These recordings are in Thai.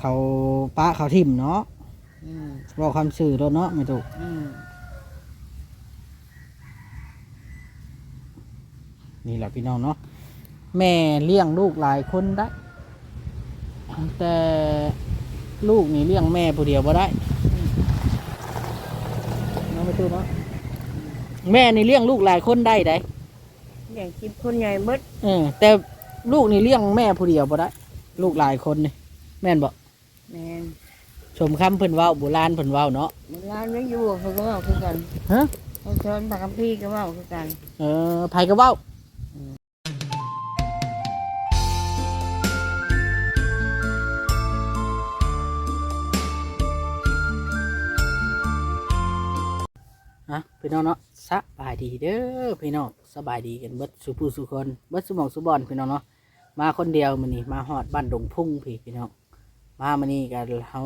เขาป้าเขาทิ่มเนาะอืมบอกคำสื่อโดนเนาะไม่ถูกอืมนี่แหละพี่น้องเนาะแม่เลี้ยงลูกหลายคนได้ แต่ลูกนี่เลี้ยงแม่ผู้เดียวบ่ได้เนาะไม่ถูกเนาะแม่นี่เลี้ยงลูกหลายคนได้ได้อย่างคิดคนใหญ่เบิดเออแต่ลูกนี่เลี้ยงแม่ผู้เดียวบ่ได้ ลูกหลายคนนี่แม่นบ่ แม่นชมคำเพิ่นเว้าโบราณเพิ่นเว้าเนาะเวลาไม่อยู่เขาก็เว่าคือกันฮะ เขาชนปากกับพี่ก็เว่าคือกันเออไผก็เว้าฮะพี่น้องเนาะสบายดีเด้อพี่น้องสบายดีกันเบิดสุผู้สุคนเบิดสุหมองสุบอนพี่น้องเนาะมาคนเดียวมื้อนี้มาฮอดบ้านดงพุ่งพี่พี่น้อง มามื้อนี้กันเฮา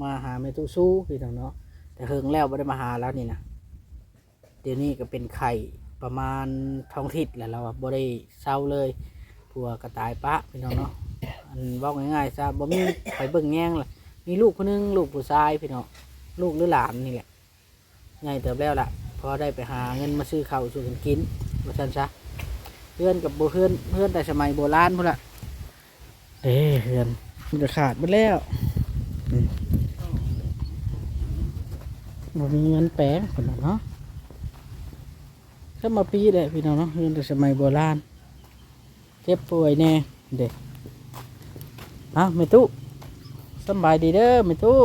มาหาแม่ตู้สู้พี่น้องเนาะแต่เฮิงแล้วบ่ได้มาหาแล้วนี่นะเดี๋ยวนี้ก็เป็นไข่ประมาณท้องทิศแล้วเราบ่ได้เศร้าเลยผัวกระตายปะพี่น้องเนาะอันเว้าง่ายๆซะบ่มีไปเบิ่งแย่งเลยมีลูกคนนึงลูกผู้ชายพี่น้องลูกหรือหลานนี่แหละง่ายเติบแล้วล่ะพอได้ไปหาเงินมาซื้อข้าวสู่กันกินมาชันซะเพื่อนกับบเพื่อนเพื่อนแต่สมัยโบราณพุ่นละเด้เพื่อน มันจะขาดไปแล้วอืมบ่มีเงินแปลงคนละเนาะถ้ามาปีเลยพี่น้องเนาะเพื่อนแต่สมัยโบราณเจ็บป่วยแน่เด็กอะไม่ตู้สำบายดีเด้อไม่ตู้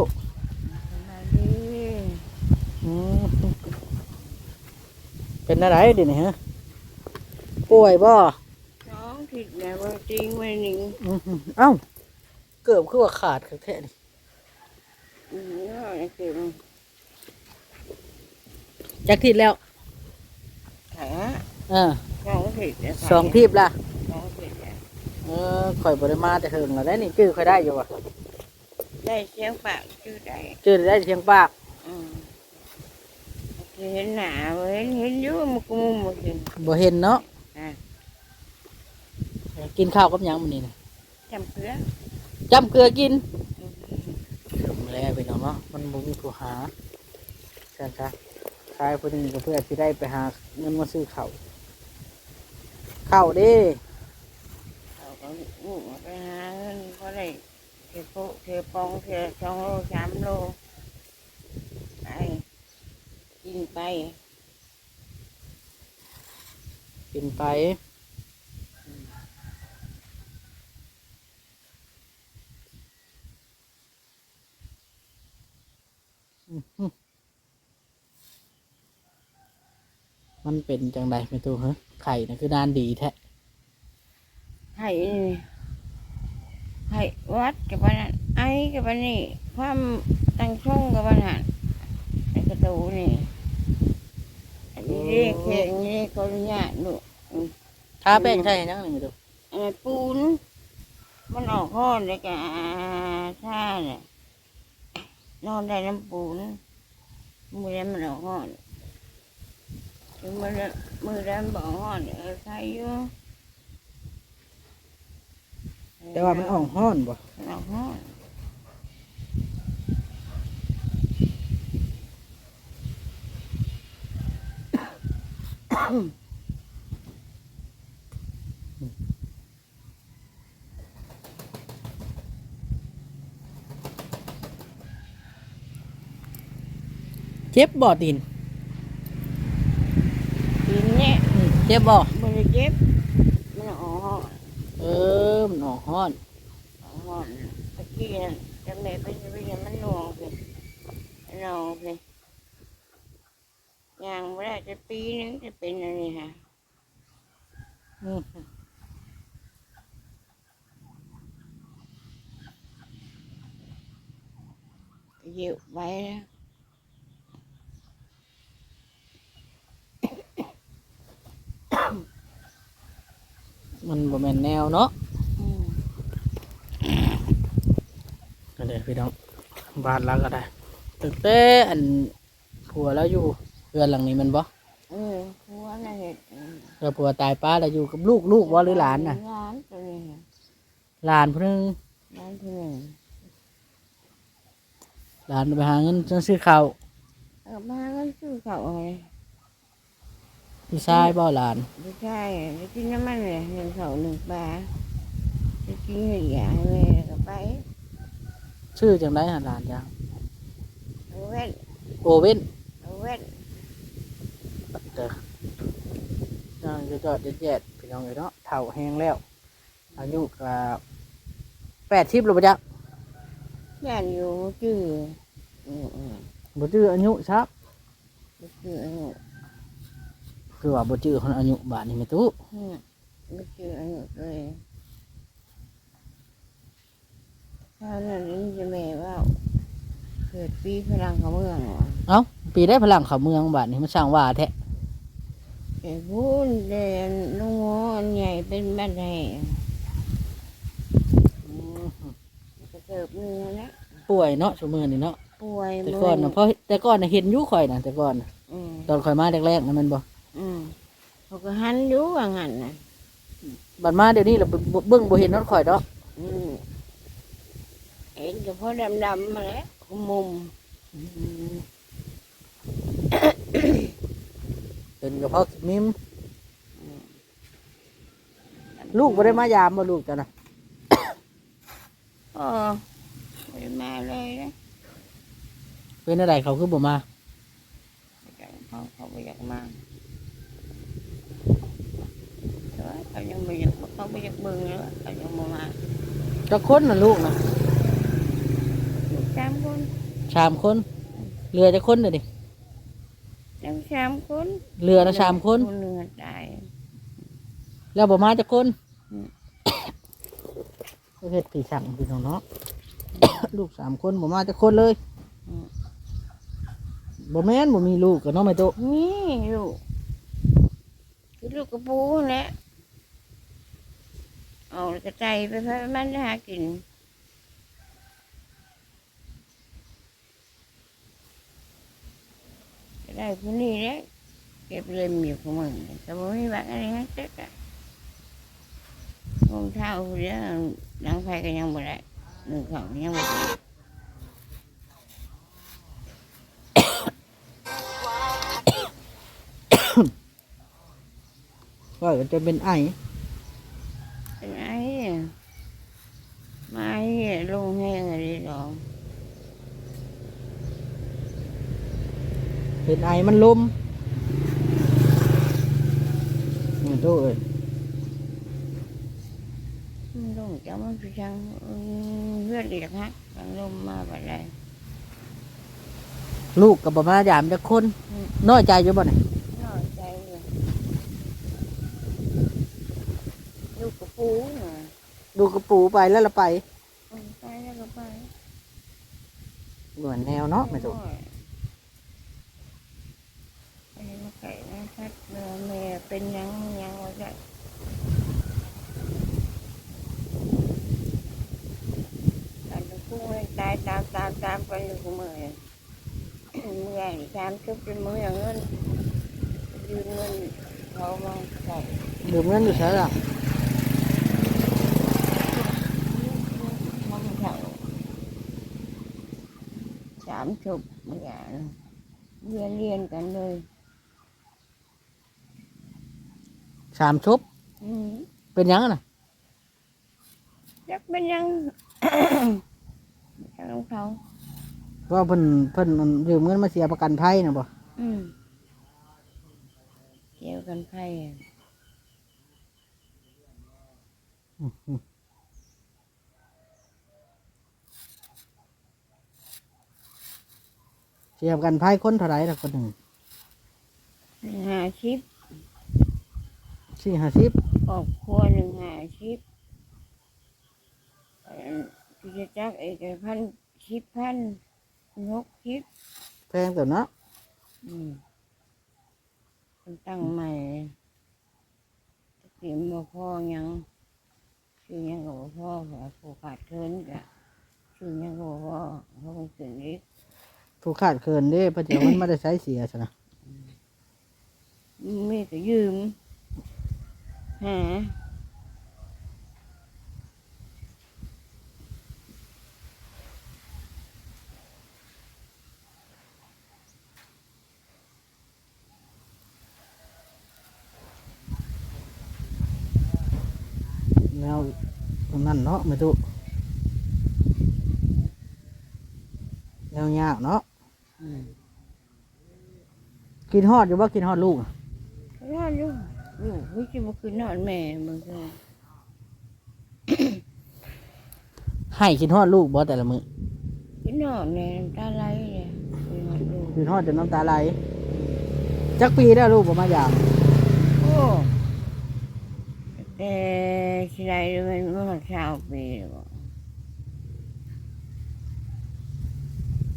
สบายดีอืมเป็นอะไรดิเนี่ยฮะป่วยบ่น้องผิดแล้วว่าจริงไว้หนึ่งอื้อหือเอ้าเกือบคือว่าขาดแท้ๆนี่อืมน้อยคือจักทิศแล้วขาเออสองผิดแล้วสองทีบละสองผิดแล้วเออข่อยบริมาแต่เฮิงแล้วได้นี่จื้อข่อยได้อยู่วะได้เสียงปากชื่อได้จื้อได้เสียงปากอืมเห็นหนาเห็นเห็นอยู่มันก็มุมมันกินบ่เห็นเนาะอะกินข้าวกับหยังมันนี่นะจำเพื่อ จำเกลือกินสมแล้วไปน้องเนาะมันบ่มีผู้หาใช่ครับขายผู้หนึงก็เพื่อที่ได้ไปหาเงินมาซื้อข้าวข้าวเด้เขาก็อู้ไปหาเงินก็ได้เทโปเทปองเทสองโลสามโลไปกินไป กินไป อื้อหือ มันเป็นจังไดไม่ตู้ฮะไข่นะคือด้านดีแท้ให้ให้วัดกับวันนั้นไอ้กับวันนี้ความตั้งช่องกับวันนั้นไอ้กระตูนี่อันนี้เรียกเข่งนี่เขาอนุญาตลูกทาแป้งใช่ยังไม่ตู้อันนั้นปูนมันออกห้อนเลยกะท่าเนี่ย นอนได้น้ำปูนมือนั้นมันออกห้อนถึงมือนั้นมือนั้นบอกห้อนเออใครอยู่แต่ว่ามันอ่องห้อนบ่มันออกห้อน จ็บบ่ดินกินเนี่ยอืมเจ็บบ่มันจะเจ็บมันออกห้อนเออมันอ่องห้อนออกห้อนตะกี้นั่นจำได้ไปไปเนี่ยมันหน่วงเลยมันหน่วงเลยยางไม่ได้จะปีนึงจะเป็นอะไรฮะอืมเยอะไว้นะ มันบ่แม่นแนวเนาะอืมนั่นแหละพี่น้องบ้านหลังก็ได้ตึกแต่อันผัวแล้วอยู่เรือนหลังนี้มันบ่เออหัวน่ะเห็ดอืมแล้วผัวตายป้าแล้วอยู่กับลูกลูกบ่หรือหลานน่ะหลานตัวนี้หลานเพิ่งหลานที่หนึ่งหลานไปหาเงินจนซื้อข้าวเอามาก็ซื้อเขาวไง พี่ชายบ่หลานไม่ใช่จะกินน้ำมันเลยหนึ่งเขาวหนึ่งปลาจะกินหนึ่งอย่างแม่ก็ไปชื่อจังได๋หาหลานจ้ะเอาเว้นโอเว่นเอาเว้นเด้อจังจะจอดแยดๆพี่น้องเอ้ยเนาะเฒ่าแฮงแล้ว อายุก็80แล้วบ่จ๊ะย่านอยู่จื้ออืมอืมบ่จื้ออายุครับจื้ออายุ คือว่าบ่จื้อคนอายุบาดนี้แม่ตู้อืมไม่จื้ออายุเลยถ้านั้นนี่จะแม่ว่าเกิดปีพลังเขาเมืองเหรอเอ้าปีได้พลังเข้าเมืองบาดนี้มันสร้างว่าแท้ไอ้พูนเดินลุงโง่อันใหญ่เป็นบ้านแห่กระเติบเนื้อนะป่วยเนาะชั่วมื้อนี้เนาะป่วยแต่ก่อนน่ะเพราะแต่ก่อนน่ะเห็นอยู่ข่อยน่ะแต่ก่อนน่ะอืมตอนข่อยมาแรกๆนั่นแมันบ่อืมเขา ก็หันอยู่ว่างั้นนะบัดมาเดี๋ยวนี้เราเบิ่งบ่เห็นนอดข่อยดอกอืมเห็นเฉพาะดำๆมาแล้วมุมเป็นกระเพาะมิมลูกบ่ได้มายามบ่ลูกจ้ะนะอ๋อไม่ได้มาเลยนะเป็นอะไรเขาคือบ่มาเขาเขาไม่อยากมาแต่ว่า เขายังไม่อยากเขาไม่อยากเบิ่งเลยว่าเขายังไม่มาจักคนน่ะลูกน่ะลูกสามคนสามคนเรือจักคนเด้อดิยังสามคนเรือละสามคนคนหนึ่งตายแล้วบ่มาจักคนอืมเฮ็ดพี่สั่งพี่น้องเนาะลูกสามคนบ่มาจักคนเลยอืมบ่แม่นบ่มีลูกก็เนาะแม่โตะนี่ลูกคือลูกกระปูนั่นแหละ เอากระใจไปพมันหากินได้คนนี้แหละเก็บเล็มอยู่ของมึงแต่ว่าไม่บักอะไรให้เจ๊กอะรองเท้าเรื่องหลังไฟก็ยังบ่ได้หนึ่งของยังบ่ได้ว่าจะเป็นไอ เป็นไอ้เนี่ยไม้เนี่ยลงแห้งอะไรหรอ เป็ นไอมันลมแม่โตะเอ้ยมันลงจะมันพิชังอืมเลือดเดียกฮะมันลมมาแบบไรลูกก็บ่มายามจักคนอืมน้อยใจอยู่บ่เนี่ยน้อยใจเลยลูกกระปูน่ะดูกระปูไปแล้วเราไปอืมไปแล้วก็ไป เหมือนแนวเนาะแม่โตะไปมา ไก่มาชัดเนื้อแม่เป็นหยังหยังว่าจะการจะพูดให้ตายตามตามตามไปอยู่กับมือเนี่ยเมื่อยตามชุบเป็นมืออย่างเงินยืมเงินเขามาใส่ดื่มเงินอยู่ใช่ล่ะมันเถาสามชุบเมื่ออย่างเรียนเรียนกันเลย สามชุบอืมเป็นหยังอะน่ะจักเป็นยัง จักของเขาว่าเพิ่นเพิ่นยืมเงินมาเสียประกันภัยนะบ่อืมเกี่ยวกันไพ่อะเสียประกันภัยคนเท่าไหรล่ะคนหนึ่งห้าชิป สี่ห้าสิบครอบครัวหนึ่งห้าชิปเอ่อที่จะจักเอกพันชิปพันหกชิปแพงแต่เนาะอืมคนตั้งใหม่ตะกี้บ่พ่อยังชื่อยังก็บ่พ่อค่ะผู้ขาดเคินกะชื่อยังก็บ่พ่อเขาเป็นสิ่งนี้ถูกขาดเกินเด้เพราะเดี๋ยวมันไม่ได้ใช้เสียซะนะมีก็ยืมหาแล้วตรงนั้นเนาะไม่ Hả? nào còn nằn nó mới tụ nhào nhào nó. Ừ. hót chứ bác? Kín hót luôn ลูกอะนอนอยู่อยู่วิจิบุคือนอนแม่มึงก็ให้กินฮอดลูกบ่แต่ละมื้อกินนอนเนี่ยน้ำตาไหลเลยกินนอนลูกกินฮอดจนน้ำตาไหลจักปีได้วลูกบ่มายามโอ้แต่สิไรมันเมื่อเช้าปีแล้วบ่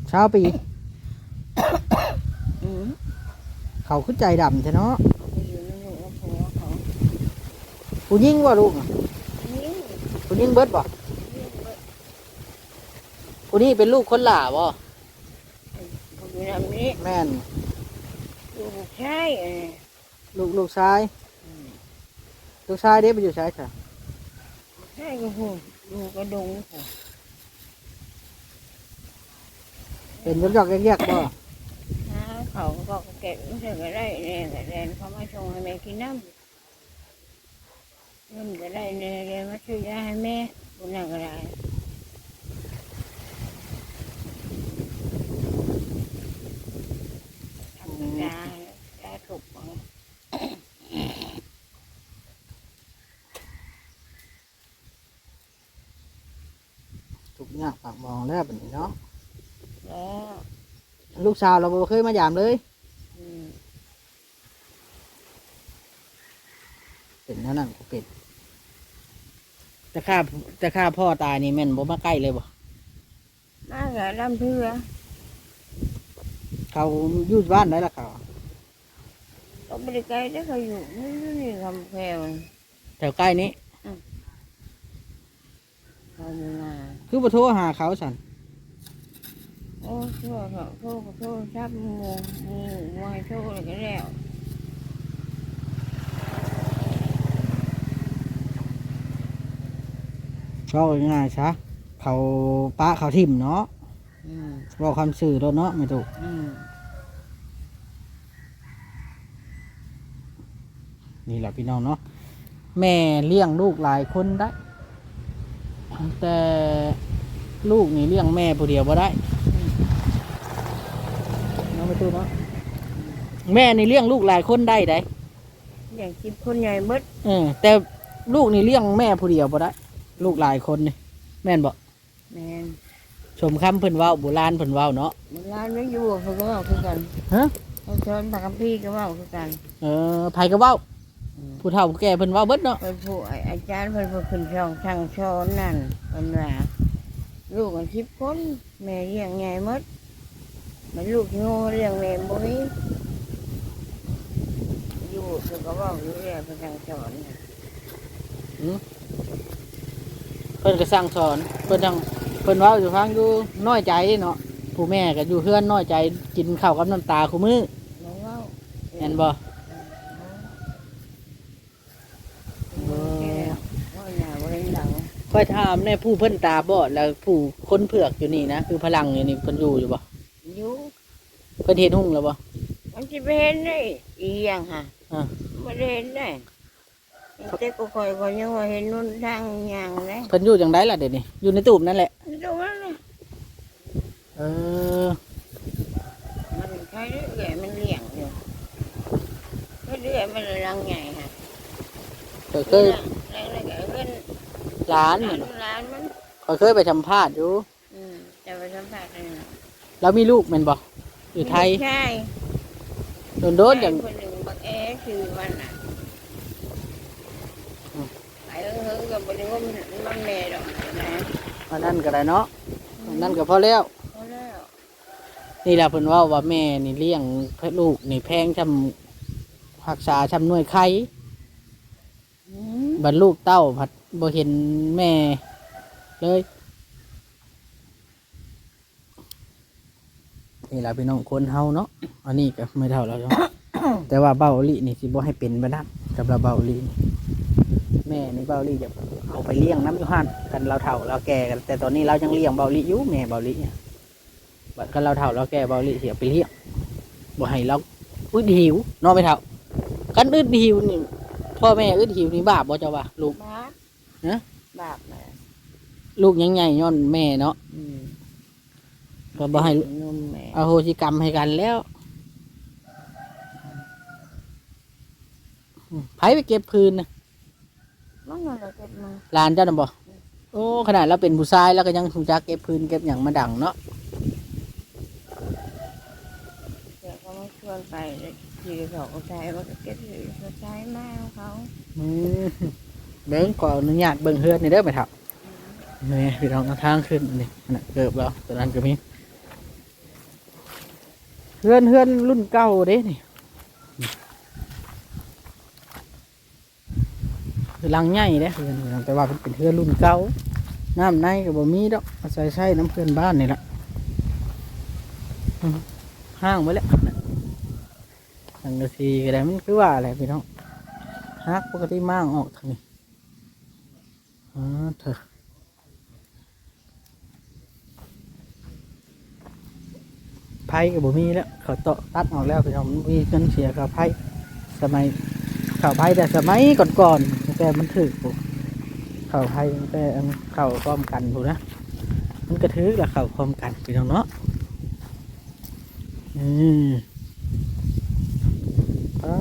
เช้าปีอืมเขาขึ้นใจดำใช่เนาะ ไปอยู่ในลูกแล้วผัวเขา ผู้หญิงว่าลูกอะนี่ผู้หญิงเบิดบ่นี่เบิดผู้นี้เป็นลูกคนหล่าบ่ผมอยู่ลำนี้แม่นลูกชายเออลูกลูกชายอืมลูกชายเด้ไปอยู่ชายจ้ะชายก็หูลูกกระดงค่ะเป็นยอกๆแยกๆบ่หาเขาก็เก็บไม่ใช่ก็ได้เนี่ยก็แดนเขามาชงให้แม่กินน้ำ เงินก็ได้เนี่ยเรียนมาช่วยยาให้แม่คนนั้นก็ได้ทำยาได้ถูกต้องทุกอย่างปากมองแล้วเป็นเนาะแล้วลูกสาวเราบ่เคยมายามเลย อืม เป็นนั่นนั่นก็เป็น แต่ข้าแต่ข้าพ่อตายนี่แม่นบ่มาใกล้เลยบ่มากับลำเพื่อเขาอยู่บ้านไหนล่ะเขาก็ไม่ได้ไกลแต่เขาอยู่นี่นี่คำแพงแถวใกล้นี้เขาไม่มาคือบ่โทรหาเขาสันโอ้โทษเถอะโทษโทษทับหมูหมูวายโทษอะไรก็แล้ว เขาง่ายๆซะเขาป้าเขาทิ่มเนาะอืมบอกคำสื่อแล้วเนาะไม่ถูกอืมนี่แหละพี่น้องเนาะแม่เลี้ยงลูกหลายคนได้ แต่ลูกนี่เลี้ยงแม่ผู้เดียวบ่ได้เนาะไม่ถูกเนาะแม่นี่เลี้ยงลูกหลายคนได้ได้อย่างจิบคนใหญ่เบิดเออแต่ลูกนี่เลี้ยงแม่ผู้เดียวบ่ได้ ลูกหลายคนนี่แม่นบ่แมนชมคำเพิ่นเว้าโบราณเพิ่นเว้าเนาะเวลาไม่อยู่เขาก็เว่าคือกันฮะเขาชอนปากกับพี่ก็เว่าคือกัน เออไผก็เว้าอืมผู้เฒ่าผู้แก่เพิ่นเว้าเบิดเนาะเพิ่นผู้อาจารย์เพิ่นผู้ขึ้นช่องช่างช้อนนั่นเพิ่นว่าลูกกันสิบคนแม่เลี้ยงใหญ่หมดมันลูกที่โง่เลี้ยงแม่บ่มีอยู่เพิ่นก็เว่าอยู่เรื่อยเพิ่นช่างช้อนน่ะ เพิ่นก็สั่งสอนเพิ่นทั้งเพิ่นเว้าอยู่ฟังอยู่น้อยใจเนาะผู้แม่ก็อยู่เฮือนน้อยใจกินข้าวกับน้ำตาคู่มื้อน้องเว้าแม่นบ่เออว่าหน้าบ่เห็นหลังค่อยถามแน่ผู้เพิ่นตาบอดแล้วผู้คนเผือกอยู่นี่นะคือพลังอยู่นี่เพิ่นอยู่อยู่บ่อยู่เพิ่นเห็นหุ่งแล้วบ่มันสิไปเห็นได้อีหยังฮะอ่าบ่ได้เห็นได้ แต่ก็คอยก็ยังว่าเห็นนู่นทางหยังเลยเพิ่นอยู่จังไดล่ะเดี๋ยวนี้อยู่ในตูบนั่นแหละ ตรงนั้นน่ะเออ มันใครเรื่อยมันเลี้ยงอยู่เรื่อยมันรังใหญ่ฮะก็เคยแล้วแล้วก็เงินร้านร้านี่นร้านมันก็เคยไปสัมภาษณ์อยู่ อืมจะไปสัมภาษณ์กันน่ะแล้วมีลูกแม่นบ่อยู่ไทยใช่โดนๆอย่างคนหนึ่งบักแอคือมันอะอืมไปเออๆ กับบริวารมันแม่ดอกนะอันนั้นก็ได้เนาะอันนั้นก็พอแล้ว พอแล้วนี่แหละเพิ่นเว่าว่าแม่นี่เลี้ยงลูกนี่แพงชำรักษาชำหน่วยไข่อืมบัดลูกเต้าผัดบ่เห็นแม่เลยนี่แหละพี่น้องคนเฮาเนาะอันนี้ก็ไม่เท่าแล้วเนาะ แต่ว่าเบาหลีนี่สิบ่ให้เป็นไปนั่นกับเราเบาหลีนี่ แม่นี่เบาลีจะเอาไปเลี้ยงน้ำอยู่หันกันเราเฒ่าเราแก่กันแต่ตอนนี้เรายังเลี้ยงเบาลีอยู่แม่เบาลี่บัดกันเราเฒ่าเราแก่เบาลีเสียไปเลี้ยงบ่ให้เราอึดหิวนอนไม่เฒ่ากันอึดหิวนี่พ่อแม่อึดหิวนี่บาปบ่เจ้าว่าลูกบ้านะบาปมาลูกยังใหญ่ย้อนแม่เนาะก็บ่ให้อโหสิกรรมให้กันแล้วไผไปเก็บพื้นนะ มันก็เลยเก็บมาหลานเจ้าน่ะบ่โอ้ขนาดเราเป็นผู้ชายแล้วก็ยังถูกจักเก็บพื้นเก็บหยังมาดังเนาะเดี๋ยวเขามาชวนไปเลยขี่สองกระชายมันก็เก็บอยู่กระชายมากเขาอืมเบิ่งก่อนอนุญาตเบิ่งเฮือนนี่เด้อไปเถอะนี่พี่น้องเอาทางขึ้นนี่น่ะเกิบแล้วตัวนั้นก็มีเฮือนเฮือนรุ่นเก่าเด้นี่ คือหลังใหญ่เด้เฮือนพี่องแต่ว่าเป็นเฮือนรุ่นเก่าน้ำในก็บ่มีดอกอาศัยใช้น้ำเพื่อนบ้านนี่แหละห้างไว้แล้วสังกะสีก็ได้มันคือว่าอะไรพี่น้องฮักปกติม่างออกทางนี้อ๋อเถอะไพ่กับบ่มีแล้วเขาตตัดออกแล้วพี่น้องมันมีเงินเสียกับไพ่สมัย ข่าวไพ่แต่สมัยก่อนๆแต่มันถือปุ๊ข่าไพ่แต่เข่าพร้อมกันปุ๊นะมันกระทึกแล้วเข่าพร้อมกันพี่น้องเนาะอืมอ๋อ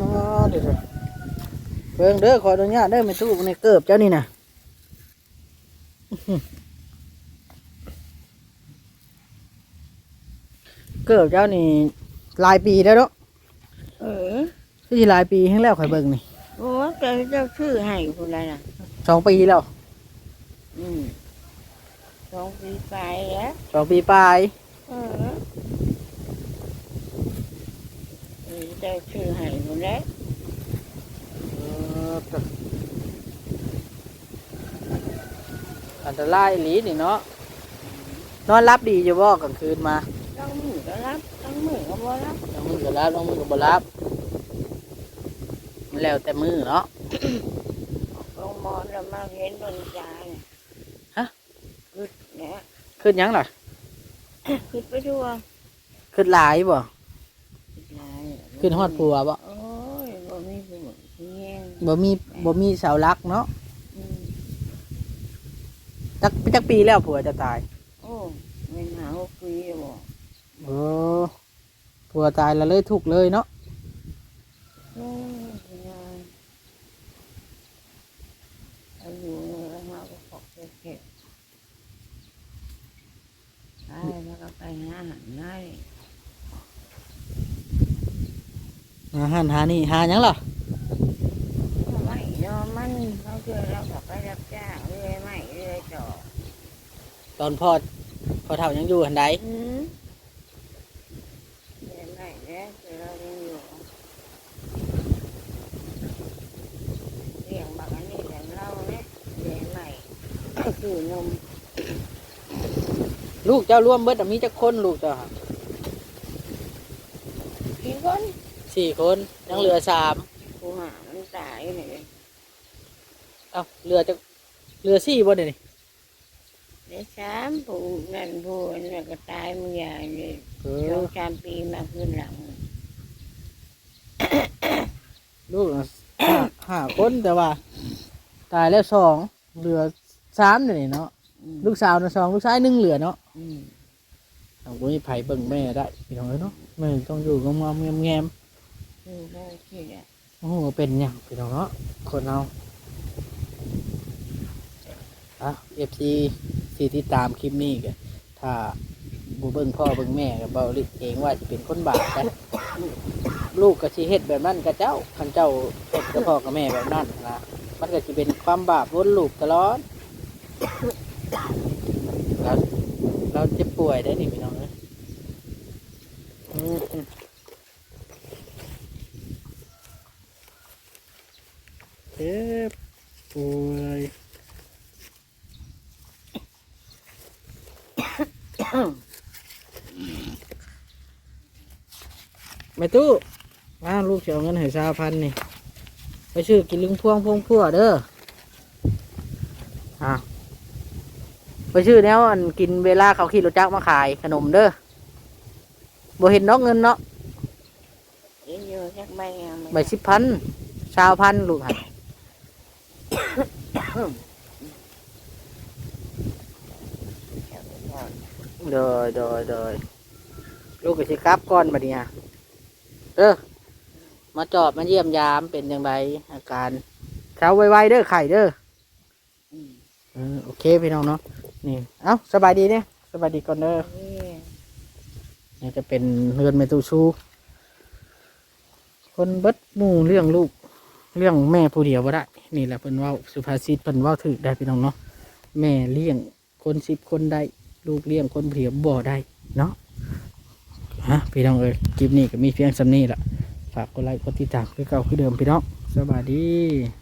เดี๋ยวเบิ่งเด้อขออนุญาตเด้อไม่ตู้ในเกิบเจ้านี่นะอื้อหือเกิบเจ้านี่หลายปีแล้วเนาะเออที่หลายปีให้แล้วข่อยเบิ่งนี่ โอ้เจ้าเจ้าชื่อให้คนไรน่ะ สองปีแล้วอืมสองปีไปแล้วสองปีปลายเออเออเจ้าชื่อให้คนแรกอันตรายอีหลีนี่เนาะนอนรับดีอยู่บ่กลางคืนมาต้องมือก็รับต้องมือก็บ่รับบางมือก็รับบางมือก็บ่รับมัน แล้วแต่มือเนาะลงมอนแล้วมาเห็นดนจาเนี่ยฮะ ขึ้นเนี่ยขึ้นหยังล่ะ ขึ้นไปทั่วขึ้นหลายบ่ขึ้นหลายขึ้นฮอดผัวบ่ โอ้ยบ่มีผู้ผู้แย่งบ่มีบ่มีเสาหลักเนาะอืมจักจักปีแล้วผัวจะตาย โอ้ไม่หาหกปีแล้วบ่โอ้ผัวตายแล้วเลยทุกข์เลยเนาะ โอ้ยเป็นไงอายุแล้วมาก็ขอบเก็บไป แล้วก็ไปหาอาหารได้หาหันหานี่หาหยังล่ะไม่ยอมมันเขาเจอแล้วก็ไปรับจ้างเรื่อยไม่เรื่อยต่อตอนพ่อพ่อเฒ่ายังอยู่หันใดอืมเรื่อยไม่เนี่ยเจอเรายังอยู่เลี้ยงบักอันนี้แต่เราเนี่ยเรื่อยไม่คือนม ลูกเจ้าร่วมเบิดอะมีจักคนลูกเจ้าค่ะกี่คนสี่คนยังเหลือสามกูหามันตายนี่เลยเอ้าเหลือจักเหลือสี่บ่เดี๋ยวนี้เดี๋ยวสามผู้นั่นผู้นั่นก็ตายมึงอย่างนี้เอสอองสามปีมาขึ้นหลัง ลูกน่ะห้าห้าคนแต่ว่า ตายแล้วสองเหลือสามเดี๋ยวนี้เนาะอืม ลูกสาวน่ะสองลูกชายหนึ่งเหลือเนาะอืมเอาไว้ไผเบิ่งแม่ได้พี่น้องเอ้ยเนาะแม่ต้องอยู่งอมๆแงมคือได้ที่เนี่ยๆโอ้โหเป็นหยังพี่น้องเนาะคนเอาอะ FC ที่ติดตามคลิปนี้ก็ถ้าบ่เบิ่งพ่อเบิ่งแม่ก็เบาลิเองว่าจะเป็นคนบาปกันลูกก็สิเฮ็ดแบบนั้นกับเจ้าคันเจ้าเฮ็ดกับพ่อกับแม่แบบนั้นนะมันก็สิเป็นความบาปวนลูกตลอด เราเราเจ็บป่วยได้นี่พี่น้องเอ้ยอืมเจ็บป่วยแม่ตู้มาลูกจะเอาเงินให้สาพันนี่ ไปซื้อกินลึงพวงพวงพัวเด้อ ไปชื่อแนวอันกินเวลาเขาขี่รถจักรมาขายขนมเด้อบเห็นนอกเงินเนาะเยอะยู่จักใบยัใบสิบพันชาวพันลูกหันเดยเดยเดยลูกไปบสิครับก้อนมาเนี่ยเออมาจอดมาเยี่ยมยามเป็นยังไงอาการเช้าไวๆเด้อไข่เด้อโอเคพี่น้องเนาะ นี่ เอ้าสบายดีเนี่ยสบายดีก่อนเด้อเอ้ยนี่จะเป็นเรือนเมตูชู คนเบิดหมู่เรื่องลูก เรื่องแม่ผู้เดียวบ่ได้ นี่แหละเพิ่นเว่าสุภาษิตเพิ่นเว่าถือได้พี่น้องเนาะแม่เลี้ยงคนสิบคนได้ลูกเลี้ยงคนผู้เดียวบ่ได้เนาะฮะพี่น้องเอ้ยคลิปนี้ก็มีเพียงสำนี้ละฝากกดไลค์กดติดตามคือเก่าคือเดิมพี่น้องสวัสดี